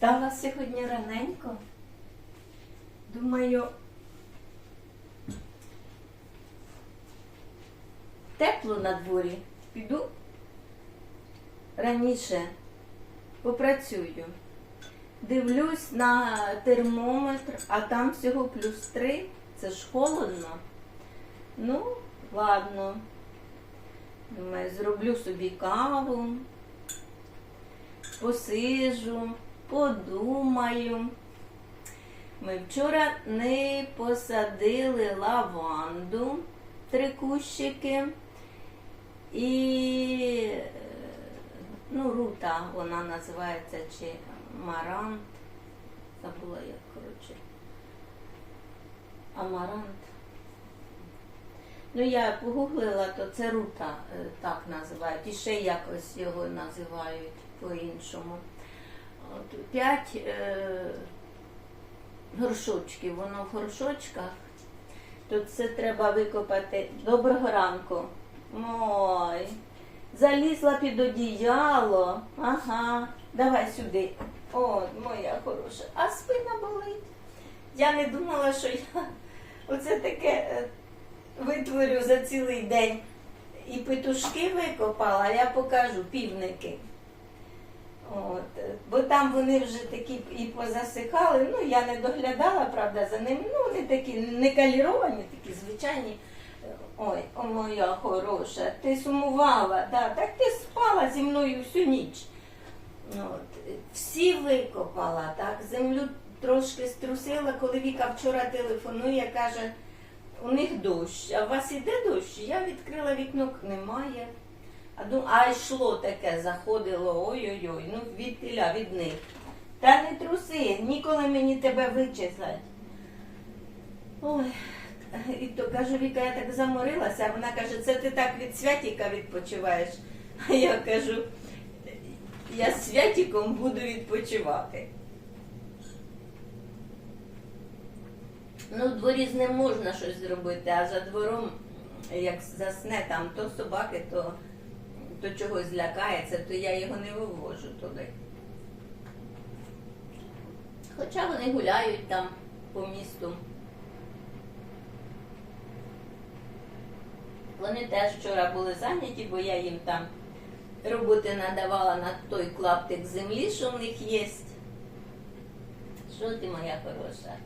Встала сьогодні раненько. Думаю, тепло на дворі. Піду раніше попрацюю. Дивлюсь на термометр, а там всього плюс три. Це ж холодно. Ну, ладно. Думаю, зроблю собі каву, посижу, подумаю. Ми вчора не посадили лаванду, три кущики. І ну, рута вона називається чи марант. Забула як, коротше. Амарант. Ну, я погуглила, то це рута е, так називають. І ще якось його називають по-іншому. От, П'ять е, горшочків, воно в горшочках. То це треба викопати. Доброго ранку. Ой. Залізла під одіяло. Ага. Давай сюди. О, моя хороша. А спина болить. Я не думала, що я оце таке е, витворю за цілий день. І петушки викопала, я покажу півники. От. Бо там вони вже такі і позасихали. Ну, я не доглядала, правда, за ними. Ну, вони такі не каліровані, такі звичайні. Ой, о моя хороша, ти сумувала, да, так ти спала зі мною всю ніч. От. Всі викопала, так, землю трошки струсила, коли Віка вчора телефонує, каже, у них дощ, а у вас іде дощ? Я відкрила вікно, немає. А, ду- а йшло таке, заходило, ой-ой-ой, ну від тіля, від них. Та не труси, ніколи мені тебе вичислять. Ой, і то кажу, Віка, я так заморилася, а вона каже, це ти так від святіка відпочиваєш. А я кажу, я з святіком буду відпочивати. Ну, в дворі з ним можна щось зробити, а за двором, як засне там то собаки, то, то чогось злякається, то я його не вивожу туди. Хоча вони гуляють там по місту. Вони теж вчора були зайняті, бо я їм там роботи надавала на той клаптик землі, що в них є. Що ти моя хороша?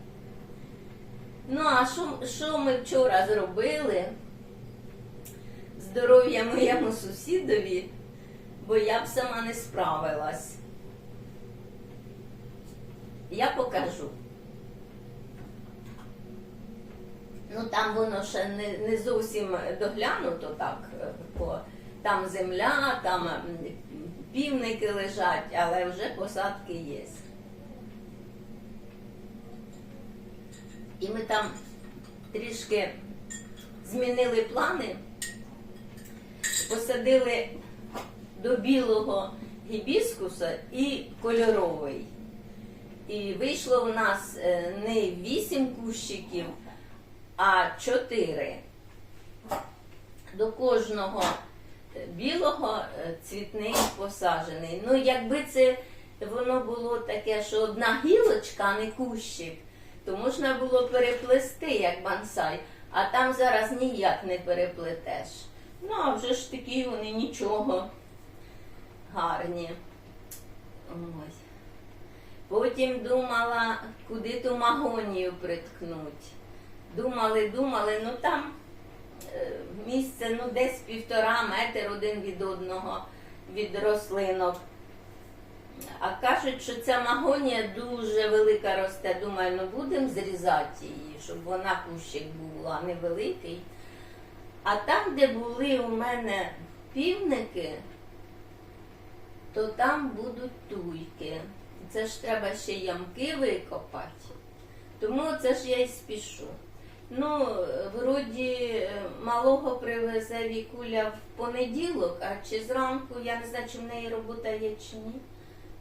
Ну, а що, ми вчора зробили? Здоров'я моєму сусідові, бо я б сама не справилась. Я покажу. Ну там воно ще не, не зовсім доглянуто так, е, бо там земля, там півники лежать, але вже посадки є. І ми там трішки змінили плани, посадили до білого гібіскуса і кольоровий. І вийшло в нас е, не вісім кущиків, а чотири. До кожного е, білого е, цвітний посаджений. Ну, якби це воно було таке, що одна гілочка, а не кущик, то можна було переплести як бонсай, а там зараз ніяк не переплетеш. Ну, а вже ж такі вони нічого гарні. Ось. Потім думала, куди ту магонію приткнуть. Думали, думали, ну там е, місце ну, десь півтора метр один від одного від рослинок. А кажуть, що ця магонія дуже велика росте. Думаю, ну будемо зрізати її, щоб вона кущик був, а не великий. А там, де були у мене півники, то там будуть туйки. Це ж треба ще ямки викопати. Тому це ж я й спішу. Ну, вроді е, малого привезе Вікуля в понеділок, а чи зранку, я не знаю, чи в неї робота є чи ні.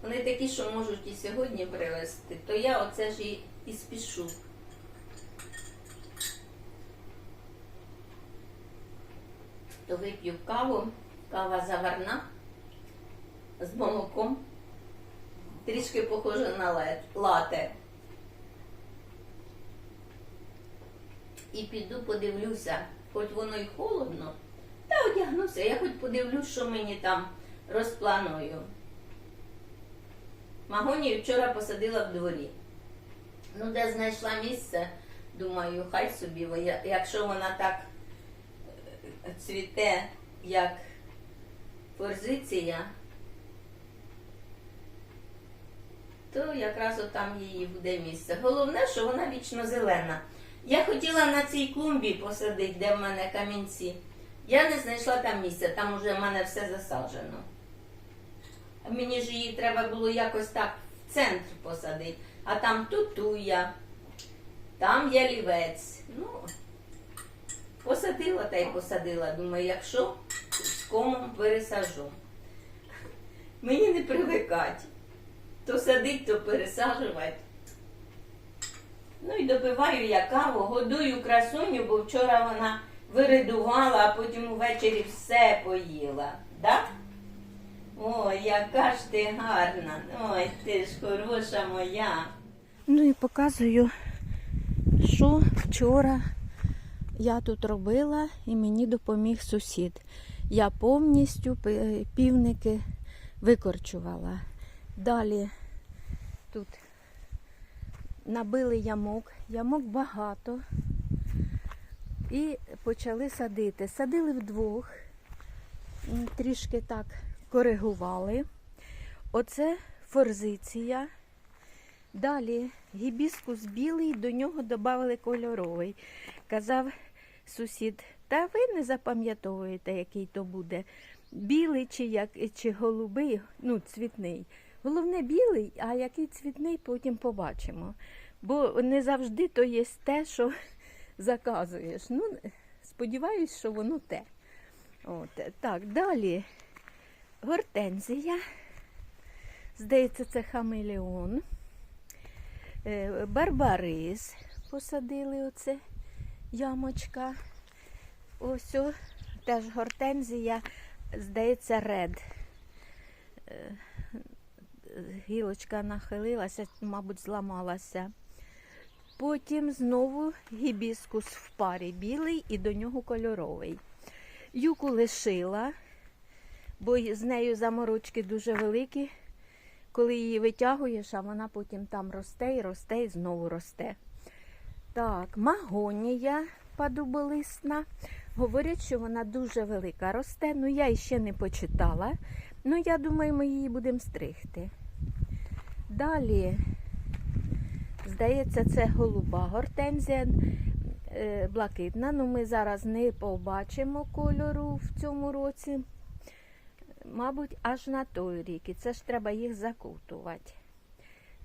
Вони такі, що можуть і сьогодні привезти, то я оце ж і, і спішу. То вип'ю каву, кава заварна з молоком. трішки похоже на лате. І піду подивлюся, хоч воно й холодно, та одягнуся, я хоч подивлюсь, що мені там розпланую. Магонію вчора посадила в дворі. Ну, де знайшла місце, думаю, хай собі, якщо вона так цвіте, як форзиція, то якраз там її буде місце. Головне, що вона вічно зелена. Я хотіла на цій клумбі посадити, де в мене камінці. Я не знайшла там місця, там уже в мене все засаджено. Мені ж її треба було якось так в центр посадити. А там тут туя, там ялівець. Ну, посадила та й посадила. Думаю, якщо з комом пересажу. Мені не привикать. То садить, то пересаджувати. Ну і допиваю я каву, годую красуню, бо вчора вона виридувала, а потім увечері все поїла. Да? Ой, яка ж ти гарна. Ой, ти ж хороша моя. Ну і показую, що вчора я тут робила і мені допоміг сусід. Я повністю півники викорчувала. Далі тут набили ямок, ямок багато. І почали садити. Садили вдвох, трішки так коригували. Оце форзиція. Далі гібіскус білий, до нього додали кольоровий. Казав сусід, та ви не запам'ятовуєте, який то буде. Білий чи, як, чи голубий, ну, цвітний. Головне білий, а який цвітний, потім побачимо. Бо не завжди то є те, що заказуєш. Ну, сподіваюсь, що воно те. От, так, далі гортензія. Здається, це хамелеон. Е, Барбарис посадили оце ямочка. Ось о, теж гортензія, здається, ред. Е, Гілочка нахилилася, мабуть, зламалася. Потім знову гібіскус в парі білий і до нього кольоровий. Юку лишила, бо з нею заморочки дуже великі. Коли її витягуєш, а вона потім там росте і росте і знову росте. Так, магонія падуболисна. Говорять, що вона дуже велика росте. Ну, я ще не почитала. Ну, я думаю, ми її будемо стригти. Далі, здається, це голуба гортензія е, блакитна. Ну, ми зараз не побачимо кольору в цьому році. Мабуть, аж на той рік. І це ж треба їх закутувати.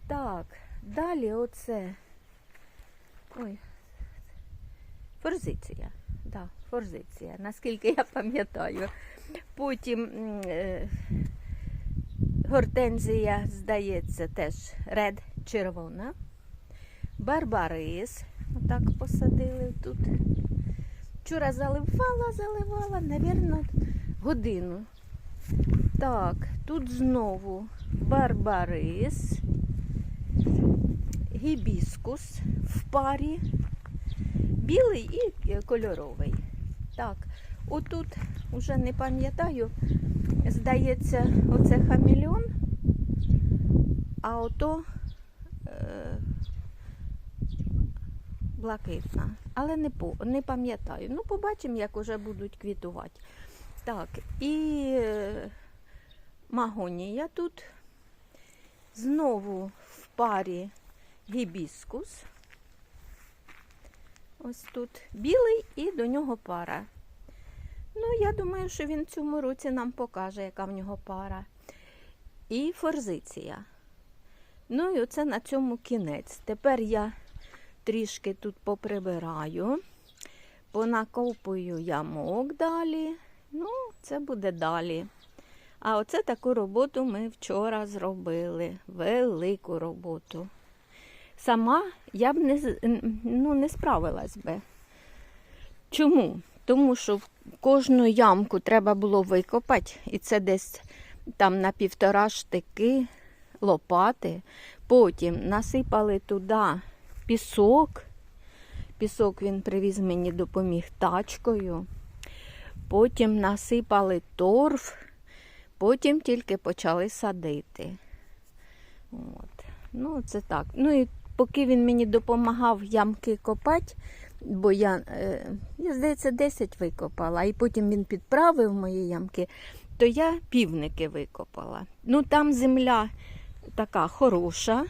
Так, далі оце. Ой. Форзиція. Да, форзиція, наскільки я пам'ятаю. Потім е, гортензія, здається, теж ред червона. Барбарис. Отак посадили тут. Вчора заливала, заливала, навірно, годину. Так, тут знову барбарис, гібіскус в парі, білий і е, кольоровий. Так, отут уже не пам'ятаю, здається, оце хамільон, а ото е, блакитна. Але не, по- не пам'ятаю. Ну, побачимо, як уже будуть квітувати. Так, і е, магонія тут. Знову в парі гібіскус. Ось тут білий і до нього пара. Ну, я думаю, що він в цьому році нам покаже, яка в нього пара. І форзиція. Ну і оце на цьому кінець. Тепер я трішки тут поприбираю, понакопую ямок далі. Ну, це буде далі. А оце таку роботу ми вчора зробили. Велику роботу. Сама я б не, ну, не справилась би. Чому? Тому що в кожну ямку треба було викопати, і це десь там на півтора штики лопати. Потім насипали туди пісок. Пісок він привіз мені, допоміг тачкою. Потім насипали торф, потім тільки почали садити. От. Ну, це так. Ну і поки він мені допомагав ямки копати, бо я, е, я здається, 10 викопала, і потім він підправив мої ямки, то я півники викопала. Ну там земля така хороша.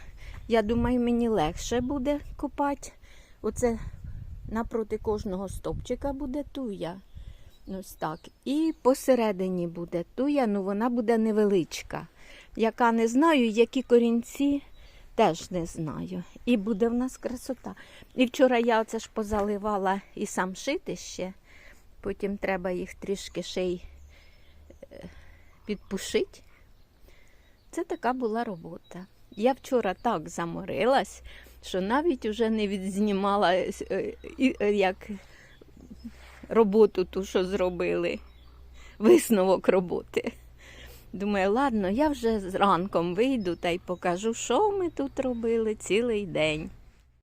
Я думаю, мені легше буде копати. Оце напроти кожного стопчика буде туя. Ось так. І посередині буде туя, ну вона буде невеличка. Яка не знаю, які корінці теж не знаю. І буде в нас красота. І вчора я оце ж позаливала і сам шити ще. Потім треба їх трішки ще й е, підпушити. Це така була робота. Я вчора так заморилась, що навіть уже не відзнімала е, е, як роботу ту, що зробили, висновок роботи. Думаю, ладно, я вже ранком вийду та й покажу, що ми тут робили цілий день.